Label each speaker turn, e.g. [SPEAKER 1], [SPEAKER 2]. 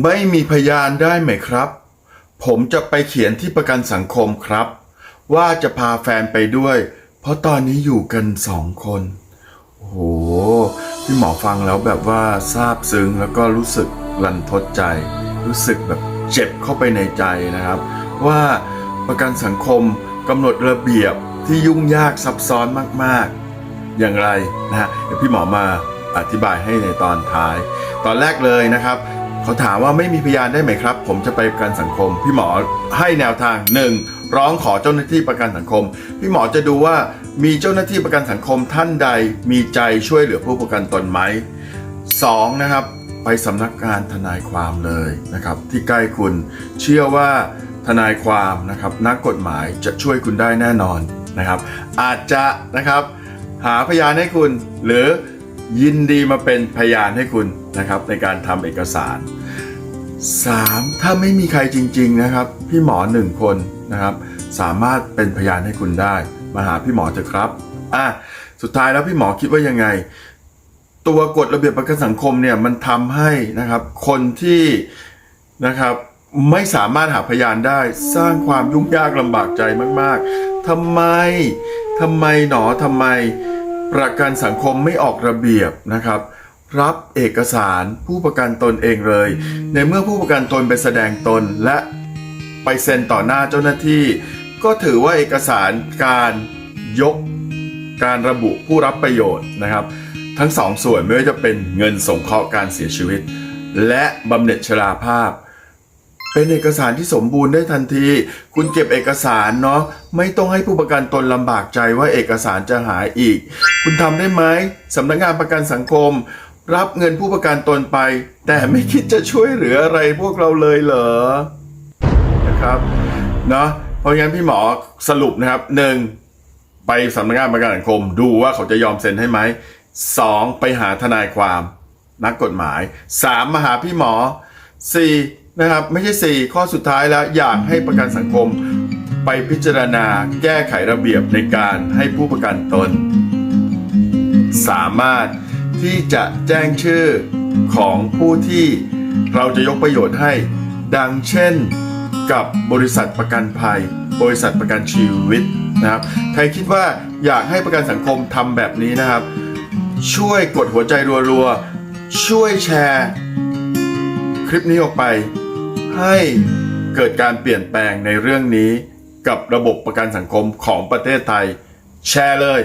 [SPEAKER 1] ไม่มีพยานได้ไหมครับ ผมจะไปเขียนที่ประกันสังคมครับ ว่าจะพาแฟนไปด้วย เพราะตอนนี้อยู่กันสองคน โอ้โห พี่หมอฟังแล้วแบบว่าซาบซึ้งแล้วก็รู้สึกรันทดใจ รู้สึกแบบเจ็บเข้าไปในใจนะครับ ว่าประกันสังคมกำหนดระเบียบที่ยุ่งยากซับซ้อนมากๆ อย่างไรนะฮะเดี๋ยวพี่หมอมาอธิบายให้ในตอนท้าย ตอนแรกเลยนะครับ เขาถามว่าไม่มีพยานได้ไหมครับ ผมจะไปประกันสังคม พี่หมอให้แนวทาง 1. ร้องขอเจ้าหน้าที่ประกันสังคม พี่หมอจะดูว่ามีเจ้าหน้าที่ประกันสังคมท่านใดมีใจช่วยเหลือผู้ประกันตนไหม 2. นะครับไปสำนักงานทนายความเลยนะครับ ที่ใกล้คุณเชื่อว่าทนายความนะครับนักกฎหมายจะช่วยคุณได้แน่นอนนะครับ อาจจะนะครับหาพยานให้คุณหรือ ยินดีมาเป็นพยานให้คุณนะครับ ในการทำเอกสาร 3. ถ้าไม่มีใครจริง ๆนะครับ พี่หมอหนึ่งคนนะครับ สามารถเป็นพยานให้คุณได้ มาหาพี่หมอเถอะครับอะสุดท้ายแล้วพี่หมอคิดว่ายังไง ตัวกฎระเบียบประกันสังคมเนี่ยมันทำให้นะครับคนที่นะครับไม่สามารถหาพยานได้ สร้างความยุ่งยากลำบากใจมาก ๆทำไมทำไมหนอทำไม ประกันสังคมไม่ออกระเบียบนะครับ รับเอกสารผู้ประกันตนเองเลย ในเมื่อผู้ประกันตนไปแสดงตนและไปเซ็นต่อหน้าเจ้าหน้าที่ ก็ถือว่าเอกสารการยกการระบุผู้รับประโยชน์นะครับ ทั้งสองส่วนไม่ว่าจะเป็นเงินสงเคราะห์การเสียชีวิต และบำเหน็จชราภาพ เป็นเอกสารที่สมบูรณ์ได้ทันที คุณเก็บเอกสารเนาะไม่ต้องให้ผู้ประกันตนลำบากใจว่าเอกสารจะหายอีก คุณทำได้ไหมสำนักงานประกันสังคม รับเงินผู้ประกันตนไป แต่ไม่คิดจะช่วยเหลืออะไรพวกเราเลยเหรอนะครับเนาะเพราะงั้นพี่หมอสรุปนะครับหนึ่งไปสำนักงานประกันสังคม ดูว่าเขาจะยอมเซ็นให้ไหมสองไปหาทนายความ นักกฎหมายสามมาหาพี่หมอสี่ นะครับ ไม่ใช่สี่ข้อสุดท้ายแล้วอยากให้ประกันสังคม ไปพิจารณาแก้ไขระเบียบในการให้ผู้ประกันตน สามารถที่จะแจ้งชื่อของผู้ที่เราจะยกประโยชน์ให้ ดังเช่นกับบริษัทประกันภัย บริษัทประกันชีวิตนะครับ ใครคิดว่าอยากให้ประกันสังคมทำแบบนี้นะครับ ช่วยกดหัวใจรัวๆ ช่วยแชร์คลิปนี้ออกไป ให้เกิดการเปลี่ยนแปลงในเรื่องนี้กับระบบประกันสังคมของประเทศไทย แชร์เลย